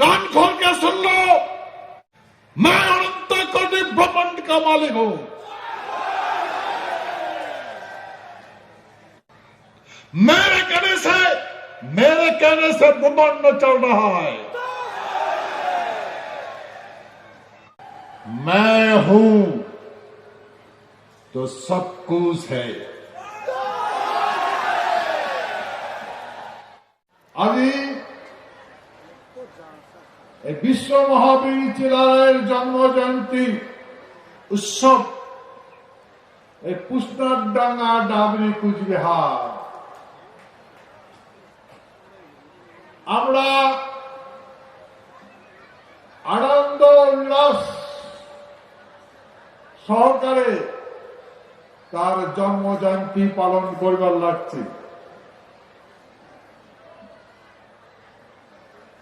कान खोल के सुन लो। मैं अनंत कोटि ब्रह्मांड का मालिक हूँ। मेरे कहने से, मेरे कहने से ब्रह्मांड चल रहा है। मैं हूँ तो सब कुछ है। আমি এই বিশ্ব মহাবীর চিলারায়ের জন্ম জয়ন্তী উৎসব, এই পুষ্টার ডাঙ্গা ডাবরি কুচবিহার। আমরা আনন্দ উল্লাস সহকারে তার জন্ম জয়ন্তী পালন করিবার লাগছে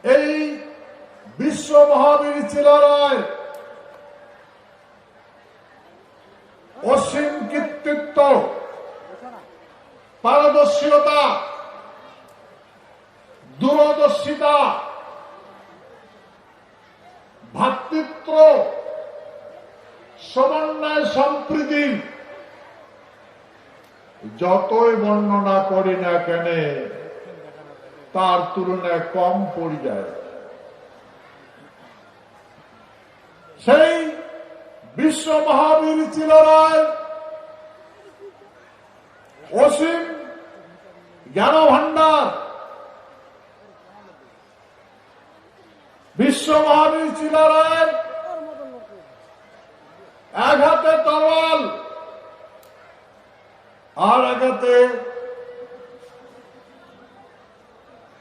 এই বিশ্ব অসীম কৃতিত্ব পারদর্শীলতা দূরদর্শিতা, ভাতৃত্ব, সমন্বয় সম্প্রীতি, যতই বর্ণনা করি না কেন, তার তুলনায় কম পড়ে যায় সেই বিশ্ব মহাবীর চিলরায় অসীম জ্ঞান ভান্ডার বিশ্ব মহাবীর চিলরায় এক হাতে তরল আর এক হাতে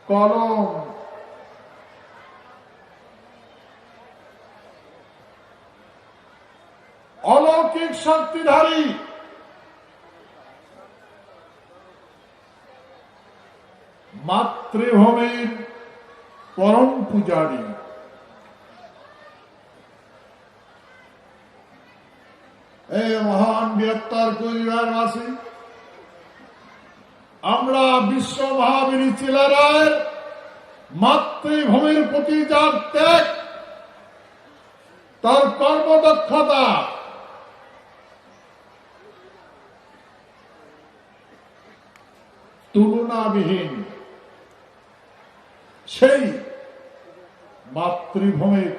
কলম। অলৌকিক শক্তিধারী। মাতৃভূমির পরম পূজারী। এই মহান বৃহত্তর পরিবারবাসী, আমরা বিশ্ব মহাবীর চিলারায়ের মাতৃভূমির প্রতি যার ত্যাগ, তার কর্মদক্ষতা তুলনাবিহীন। সেই মাতৃভূমির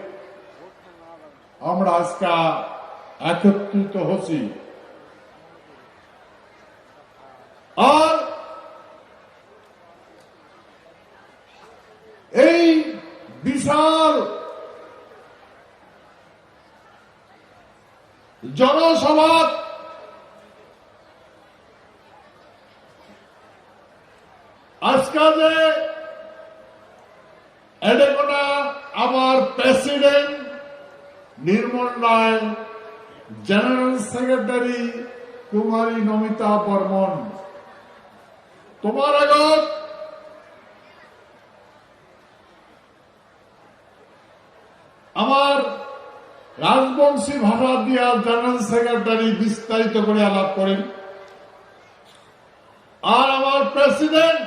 আমরা আজকে একত্রিত হচ্ছি আর এই বিশাল জনসভা আজকে যে এডেকোনা আমার president Nirmal Roy general secretary Kumari Namita Barman তোমার আগত আমার রাজবংশী ভাষা দিয়া জেনারেল সেক্রেটারি বিস্তারিত করে আলাপ করেন। আর আমার প্রেসিডেন্ট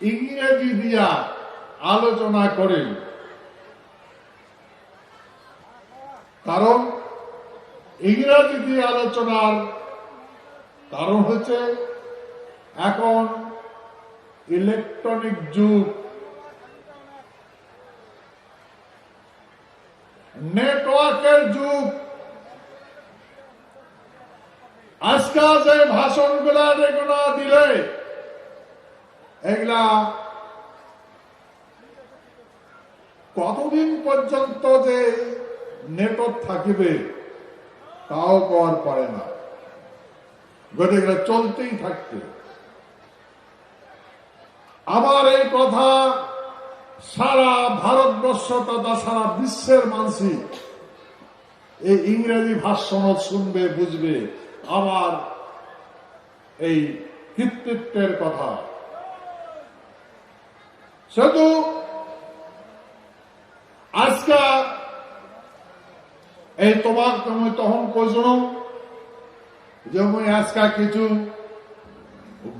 ইংরেজি দিয়া আলোচনা করেন। কারণ ইংরেজি দিয়ে আলোচনার কারণ হচ্ছে এখন ইলেকট্রনিক যুগ, নেটওয়ার্কের যুগ, আজকাল যে ভাষণগুলা যেগুলো দিলে, এগুলা কতদিন পর্যন্ত যে নেটওয়ার্ক থাকিবে? তাও কর পারে না। গতি গেলে চলতেই থাকতে। আমার এই কথা সারা ভারতবর্ষ তথা সারা বিশ্বের মানুষই এই ইংরেজি ভাষণ শুনবে, বুঝবে আমার এই কৃতিত্বের কথা। শুধু আজকে এই তোমার তুমি তখন কৈছো যে মুই আজকা কিছু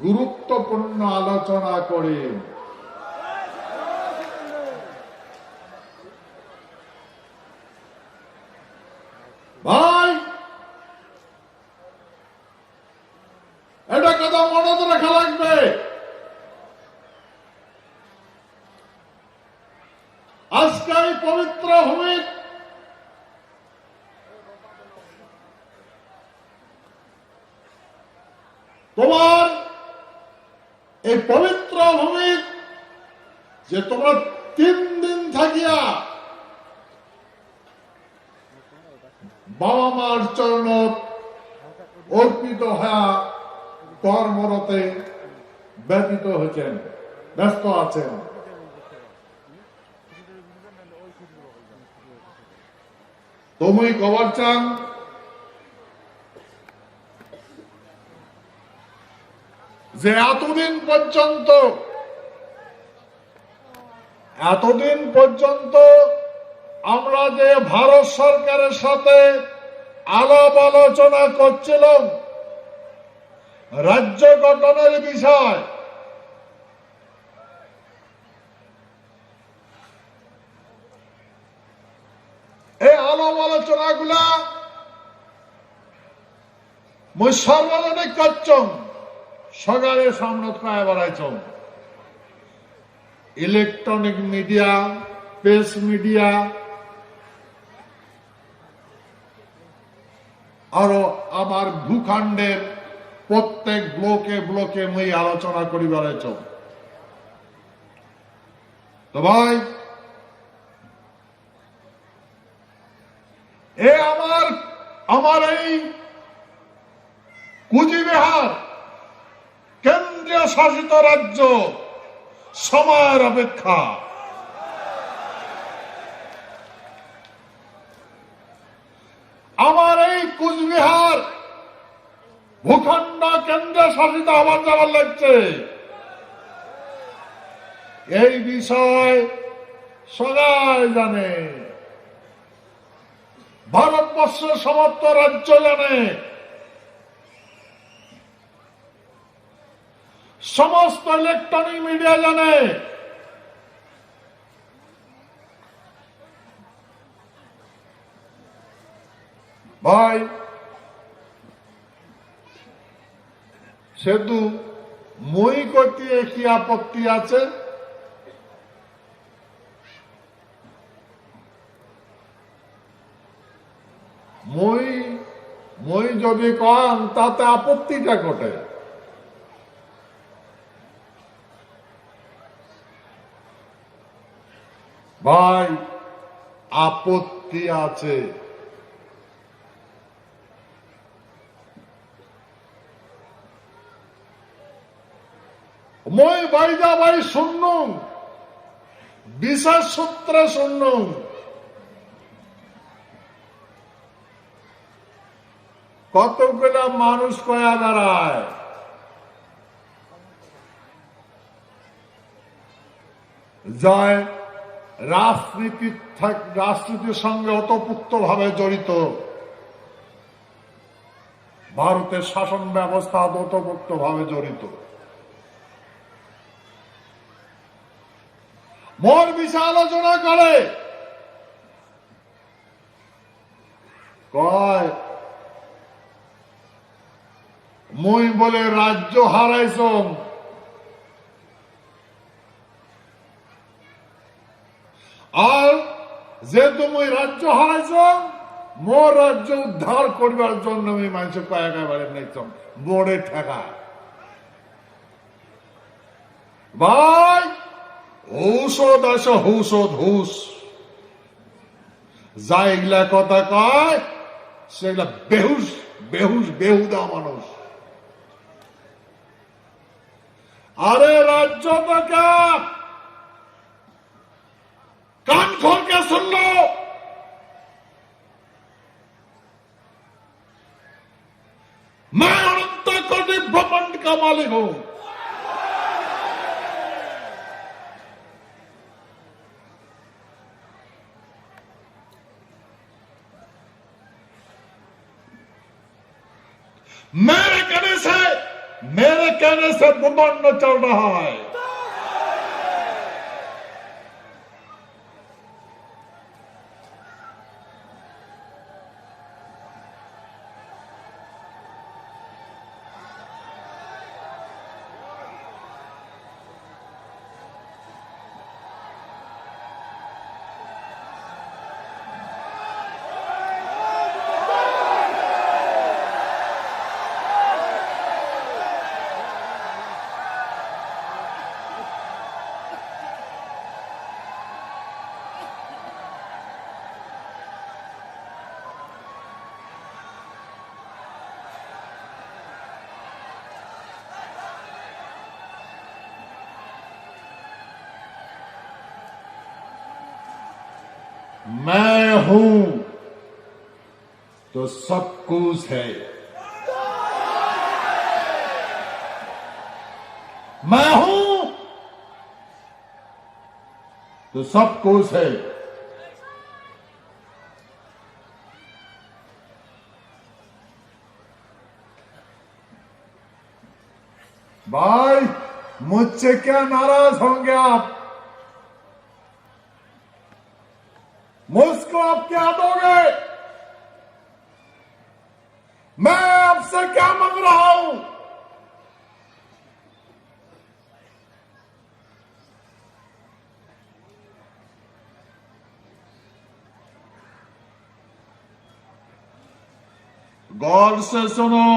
গুরুত্বপূর্ণ আলোচনা করি আজকে এই পবিত্র ভূমির তোমার এই পবিত্র ভূমির যে তোমরা তিন দিন থাকিয়া বাবা মার চরণ অর্পিত হওয়া কর্মরতে ব্যতীত হয়েছেন ব্যস্ত আছেন। তুমি কবার চান যে এতদিন পর্যন্ত এতদিন পর্যন্ত আমরা যে ভারত সরকারের সাথে আলাপ আলোচনা করছিলাম, রাজ্য গঠনের বিষয়, এই আলাপ আলোচনাগুলা মই সর্বজনে সকালে সামনে কয়ে বেড়াইছম ইলেকট্রনিক মিডিয়া, প্রেস মিডিয়া, আরও আমার ভূখণ্ডের প্রত্যেক ব্লকে ব্লকে মই আলোচনা করি বেড়াইছ তো ভাই, এ আমার আমার এই কুচবিহার কেন্দ্রীয় শাসিত রাজ্য সময়ের অপেক্ষা। আমার এই কুচবিহার ভূখণ্ড কেন্দ্রীয় শাসিত আবার যাবার লাগছে। এই বিষয় সবাই জানে। ভারতবর্ষের সমস্ত রাজ্য জানে। সমস্ত ইলেকট্রনিক মিডিয়া জানে। ভাই সেতু মই করতে কি আপত্তি আছে? মই মই যদি কন তাতে আপত্তিটা ঘটে। ভাই, আপত্তি আছে। মই বাইদা বাই শুনুন বিশেষ সূত্রে শুনুন কতগুলা মানুষ কয়া দাঁড়ায়? যায় রাজনীতি থাক- রাজনীতির সঙ্গে অতপুক্ত ভাবে জড়িত। ভারতের শাসন ব্যবস্থা অতপুক্ত ভাবে জড়িত। মোর বিষয়ে আলোচনা করে। কয়, মই বলে রাজ্য হারাইছম আর যেহেতু মই রাজ্য হারাইছ মোর রাজ্য উদ্ধার করবার জন্য আমি মানুষ কয়েক এবারে নিতাম বোর্ডে ঠেকা। ভাই, ঔষধ আছে ঔষধ হুস যা এগুলা কথা কয় সেগুলা বেহুস বেহুস বেহুদা মানুষ। আরে রাজ্য থেকে सुन। लो मैं अनंता कोटि ब्रह्मांड का मालिक हूँ। मेरे कहने से, मेरे कहने से ब्रह्मांड चल रहा है। मैं हूँ तो सब कुछ है। मैं हूँ तो सब कुछ है। भाई, मुझसे क्या नाराज़ होंगे आप मुझको आप क्या दोगे? मैं आपसे क्या मांग रहा हूँ? गौर से सुनो।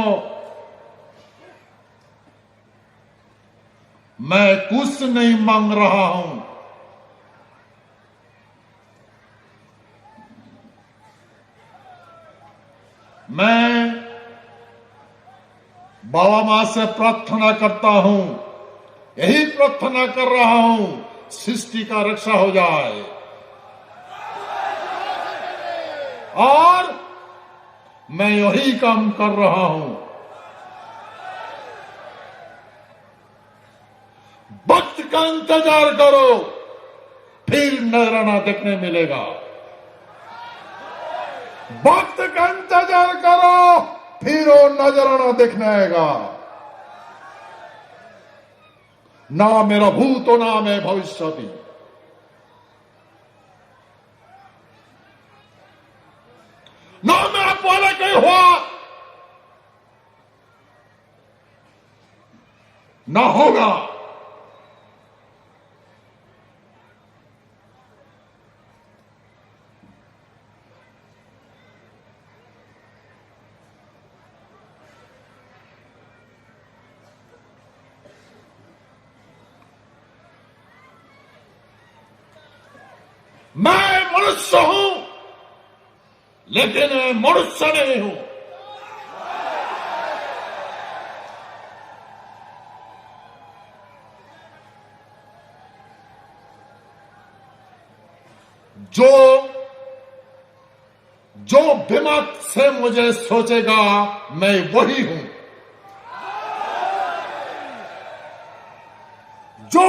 मैं कुछ नहीं मांग रहा हूँ मैं बाबा माँ से प्रार्थना करता हूँ, यही प्रार्थना कर रहा हूँ, सृष्टि का रक्षा हो जाए। और मैं यही काम कर रहा हूँ। वक्त का इंतज़ार करो, फिर नजराना देखने मिलेगा। वक्त का इंतज़ार करो। फिर वो नजराना देखने आएगा। ना मेरा भूत ना मैं भविष्य भी ना मेरा पहले कहीं हुआ। ना होगा मैं मनुष्य हूँ, लेकिन मैं मनुष्य नहीं हूँ। जो जो दिमाग से मुझे सोचेगा, मैं वही हूँ जो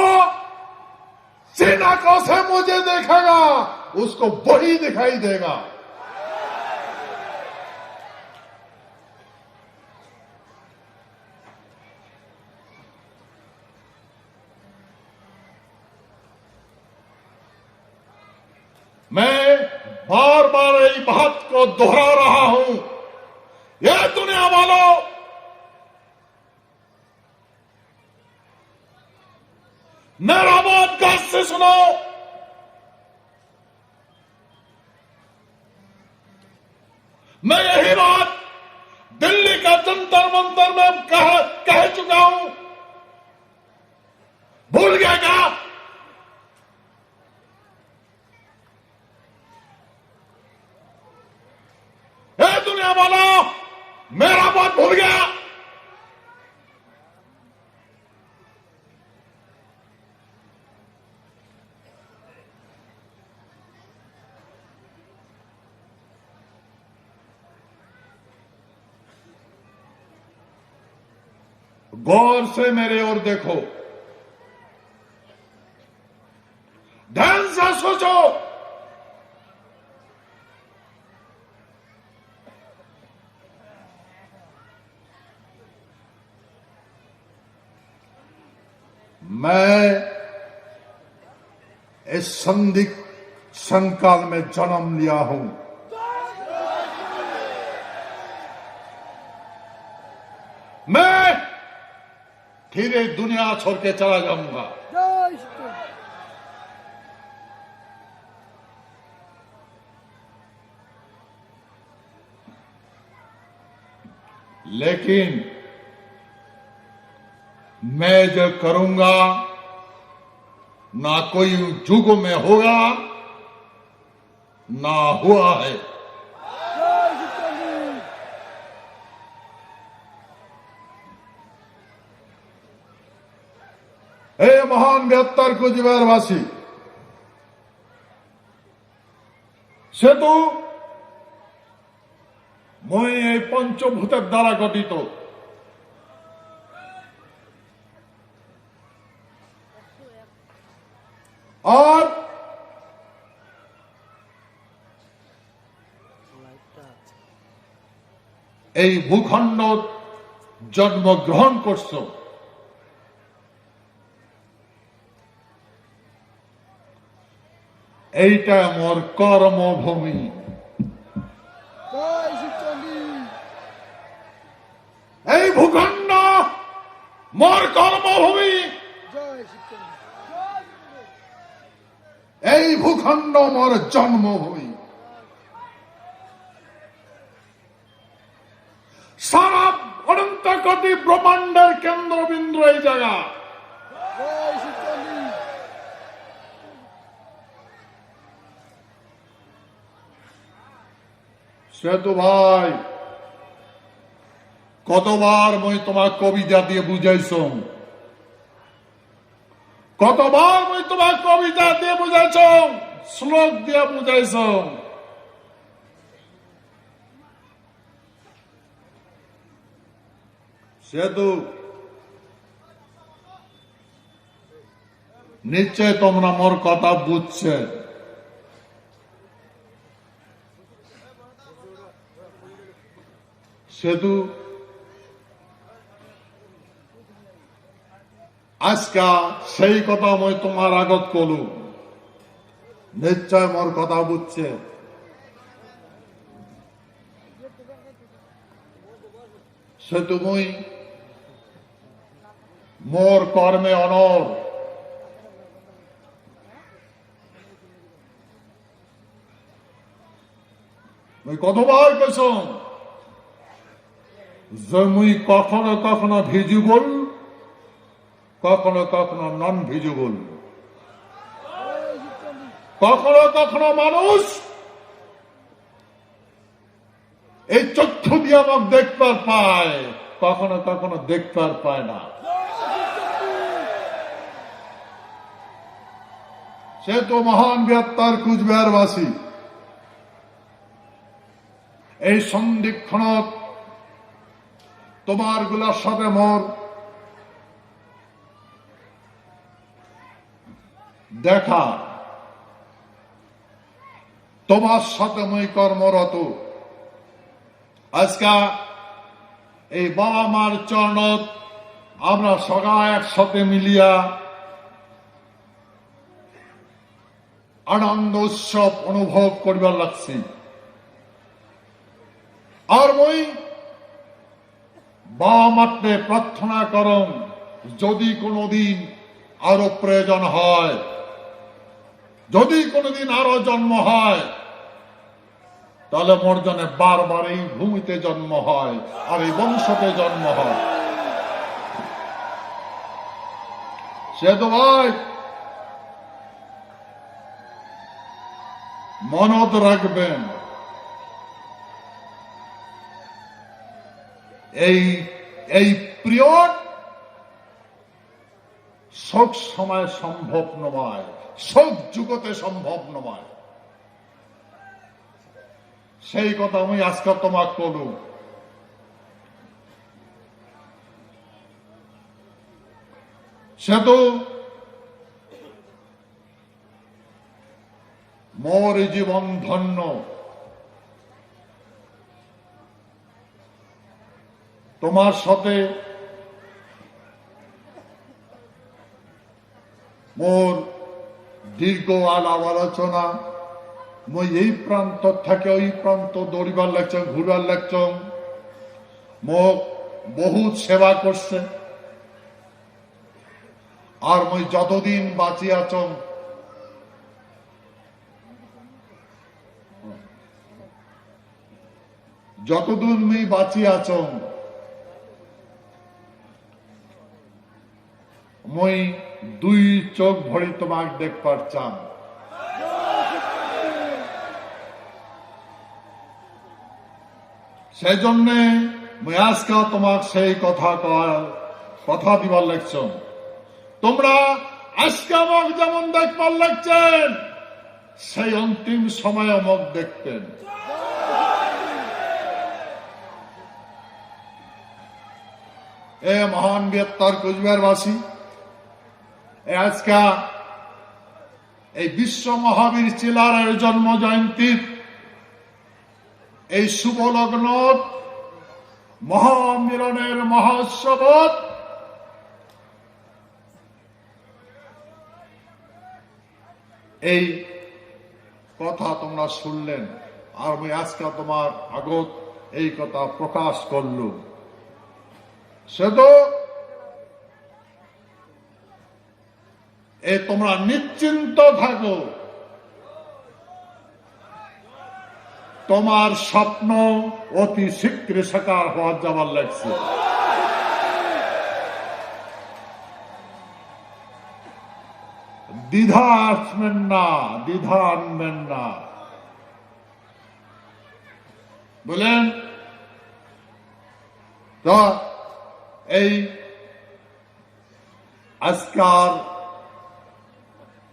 सिनाकों से मुझे देखेगा उसको वही दिखाई देगा। मैं बार बार यही बात को दोहरा रहा हूँ। यह दुनिया वालों मेरा बात से सुनो। मैं यही बात दिल्ली का जंतर मंतर में कह कह चुका हूँ भूल गया क्या हे दुनिया वाला मेरा बात भूल गया गौर से मेरे ओर देखो। ध्यान से सोचो। मैं इस संदिग्ध संकाल में जन्म लिया हूँ मैं फिर दुनिया छोड़ के चला जाऊँगा। लेकिन मैं जो करूँगा ना कोई युग में होगा ना हुआ है। মহান গ্রেপ্তার বাসী। সেতু মই এই পঞ্চভূতের দ্বারা গঠিত। আর এই ভূখণ্ড জন্মগ্রহণ করছ। এইটা মোর কর্মভূমি। এই ভূখণ্ড মোর কর্মভূমি। এই ভূখণ্ড মোর জন্মভূমি। সারা অনন্ত কোটি ব্রহ্মাণ্ডের কেন্দ্রবিন্দু এই জায়গা জয় শিবচন্ডী সেতু ভাই, কতবার মই তোমার কবিতা দিয়ে বুঝাইছ কতবার মই তোমার কবিতা দিয়ে বুঝাইছ শ্লোক দিয়ে বুঝাইছ সেতু, নিশ্চয় তোমরা মোর কথা বুঝছে। সেতু। আজকা সেই কথা মই তোমার আগত কলু। নিশ্চয় মোর কথা বুঝছে সেতু মই মোর কর্মে অনর কতবার কেছম মুই কখনো কখনো ভিজুবল, কখনো কখনো নন ভিজুবল কখনো কখনো মানুষ এই চক্ষু দিয়ে আমাকে দেখবার পায়, কখনো কখনো দেখবার পায় না। সে তো মহান বৃহত্তর কুচবিহারবাসী। এই সন্ধিক্ষণত তোমারগুলার সাথে মোর। দেখা। তোমার সাথে মই কর্মরত। আজকা এই বাবা মার চরণত আমরা সগা একসাথে মিলিয়া আনন্দ, উৎসব অনুভব করিবার লাগছি। আর মই বাবা মাত্রে প্রার্থনা করম যদি কোনোদিন আরও প্রয়োজন হয়। যদি কোনোদিন আরও জন্ম হয়, তাহলে মোর জন্য বারবার এই ভূমিতে জন্ম হয়, আর এই বংশতে জন্ম হয়। সে তো ভাই, মনত রাখবেন। এই এই পিরিয়ড সব সময় সম্ভব নয়। সব যুগতে সম্ভব নয়। সেই কথা আমি আজকে তোমাক কলু সে তো মোর জীবন ধন্য। তোমার সাথে মোর দীর্ঘ আলাপ আলোচনা। মই এই প্রান্ত থেকে ওই প্রান্ত দৌড়িবার লাগছ, ঘুরবার লাগছ। মোক বহুত সেবা করছে। আর মই যতদিন বাঁচি আছ যতদিন মই বাঁচি মই দুই চোখ ভরে তোমাক দেখবার চান। সেই জন্যে মুই আজকে তোমাক সেই কথা কথা দিবার লাগছ তোমরা আজকে আমাকে যেমন দেখবার লাগছেন সেই অন্তিম সময়ে মুখ দেখতেন। এ মহান বৃহত্তর কুচবিহারবাসী আজকা এই বিশ্ব মহাবীর চিলারের জন্ম জয়ন্তীর এই শুভ লগ্ন মহামিলনের মহোৎসবত এই কথা তোমরা শুনলেন আর আমি আজকে তোমার আগত এই কথা প্রকাশ করলুম। সে তো এ তোমরা নিশ্চিন্ত থাকো। তোমার স্বপ্ন অতি শীঘ্র সাকার হওয়ার যাবার লাগছে। দ্বিধা আসবেন না, দ্বিধা আনবেন না। বলেন, তো এই আজকার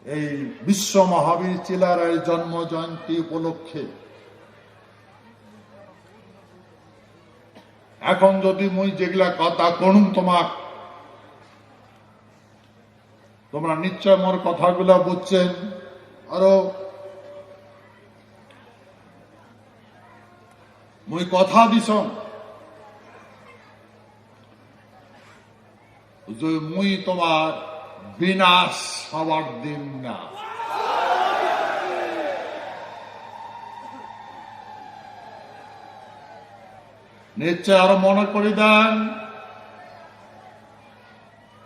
এই বিশ্ব মহাবীর চিলারের জন্ম জয়ন্তী উপলক্ষে। এখন যদি মুই যেগুলা কথা করুন তোমাক, তোমরা নিশ্চয় মোর কথাগুলা বুঝছেন। আরও মুই কথা দিছ যে মুই তোমার বিনাশ হওয়ার দিন না নিশ্চয় আরও মনে করি দেন,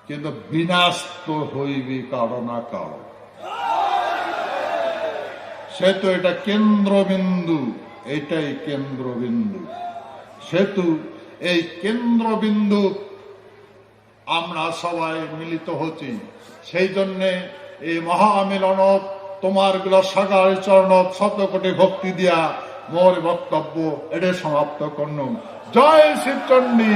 কিন্তু বিনাশ তো হইবে কারও না কারও। সেতু এটা কেন্দ্রবিন্দু, এটাই কেন্দ্রবিন্দু। সেতু এই কেন্দ্রবিন্দু আমরা সবাই মিলিত হচ্ছি। সেই জন্যে এই মহামিলন তোমার সাগার চরণ শত কোটি ভক্তি দিয়া মোর বক্তব্য এটা সমাপ্ত করুন জয় শিবচন্ডী!